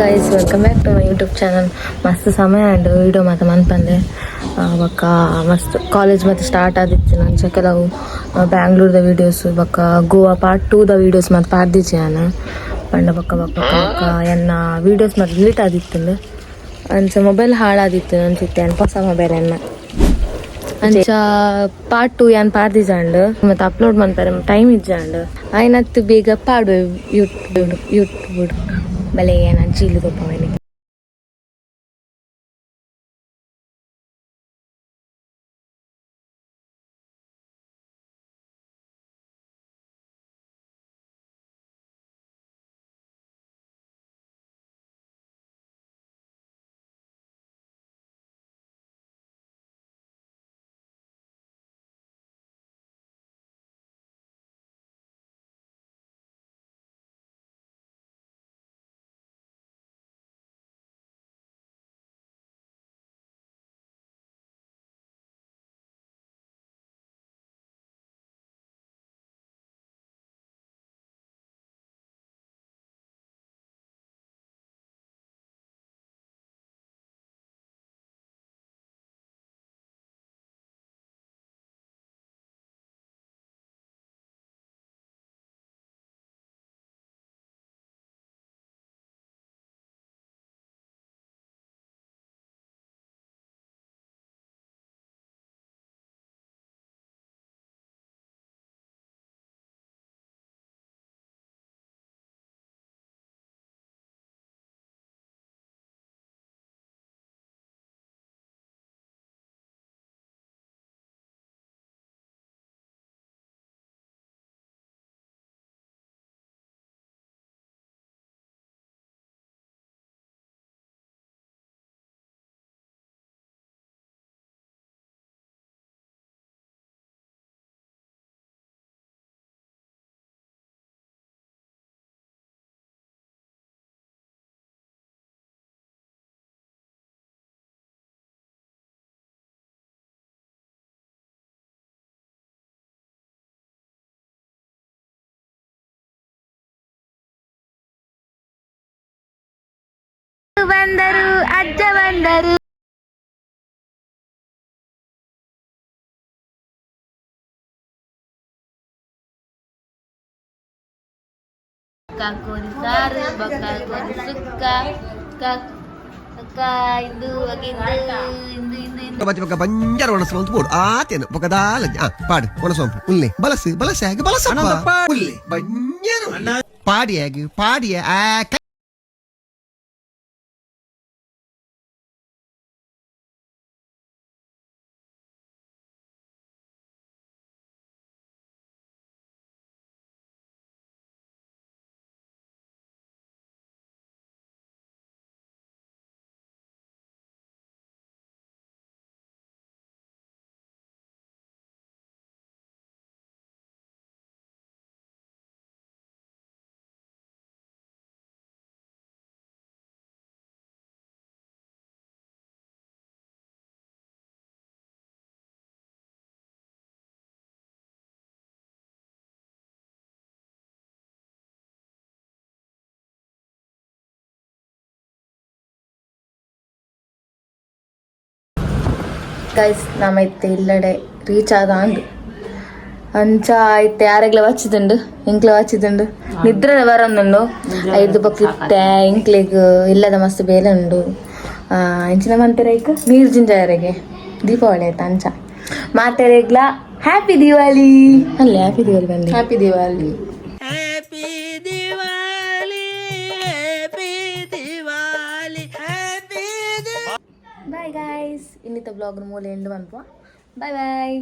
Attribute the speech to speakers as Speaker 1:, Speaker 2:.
Speaker 1: Guys welcome back to my YouTube channel ಮಸ್ತ್ ಸಮಯ ಉಂಡು ವಿಡಿಯೋ ಮಾತ ಮನ್ಪಂದೆ. ಬೊಕ್ಕ, ಮಸ್ತ್ ಕಾಲೇಜ್ ಮತ್ತೆ ಸ್ಟಾರ್ಟ್ ಆದಿತ್ತು. ನಂಚ ಕೆಲವು ಬ್ಯಾಂಗ್ಳೂರ್ದ ವೀಡಿಯೋಸ್ ಬೊಕ್ಕ ಗೋವಾ ಪಾರ್ಟ್ ಟೂದ ವೀಡಿಯೋಸ್ ಮತ್ತೆ ಪಾಡ್ದಿಚ್ಚೆ ನಾನು. ಪಂಡ ಬೊಕ್ಕ ಬೊಕ್ಕ ಬೊಕ್ಕ ಎನ್ನ ವೀಡಿಯೋಸ್ ಮತ್ತೆ ಡಿಲೀಟ್ ಆದಿತ್ತು. ಅಂಚ ಮೊಬೈಲ್ ಹಾಳಾದಿತ್ತು ಅನ್ಸುತ್ತೆ. ಅನ್ ಹೊಸ ಮೊಬೈಲ್ ಎನ್ನ. ಅಂಚ ಪಾರ್ಟ್ ಟು ಏನ್ ಪಾಡ್ದಿಜಾಂಡ್ ಮತ್ತೆ ಅಪ್ಲೋಡ್ ಮಾಡ್ತಾರೆ ಟೈಮ್ ಇಜ್ಜಾಂಡ್ ಆಯ್ನತ್ತು ಬೇಗ ಪಾಡು, ಯೂಟ್ಯೂಬ್ ಯೂಟ್ಯೂಬ್. ಬಲೆ ಏನ ಚೀಲು
Speaker 2: Bandaru, Aja Bandaru. Kakun saru, bakakun suka, kak பாடியாக
Speaker 1: ಗೈಸ್ ನಮ್ಮೈತೆ ಇಲ್ಲಡೆ ರೀಚ್ ಆದ ಅಂದು ಅಂಚ ಐತೆ ಯಾರಾಗ್ಲ ವಚ್ಚಿದುಂಡು ಇಂಕ್ಲ ವಚ್ಚಿದುಂಡು ನಿದ್ರೆ ಬರೊಂದುಂಡು ಐದು ಬಕ್ ಇತ್ತೆ ಇಂಕ್ಲಿಗ್ ಇಲ್ಲದ ಮಸ್ತ್ ಬೇಲೆ ಉಂಡು ಆ, ಇಂಚಿನ ಮಂತೆರ ಈಗ ನೀರು ಜಿಂಜಾರಿಗೆ ದೀಪಾವಳಿ ಆಯ್ತು ಅಂಚ? ಮಾತೆರೆಗ್ಲ ಹ್ಯಾಪಿ ದಿವಾಲಿ ಅಲ್ಲೇ ಹ್ಯಾಪಿ ದಿವಾಲಿ ಬಂದಿ ಹ್ಯಾಪಿ ದಿವಾಲಿ ഗൈസ് ഇന്നത്തെ വ്ളോഗിന് മൂലയുണ്ട് വന്നപ്പോൾ ബൈ ബൈ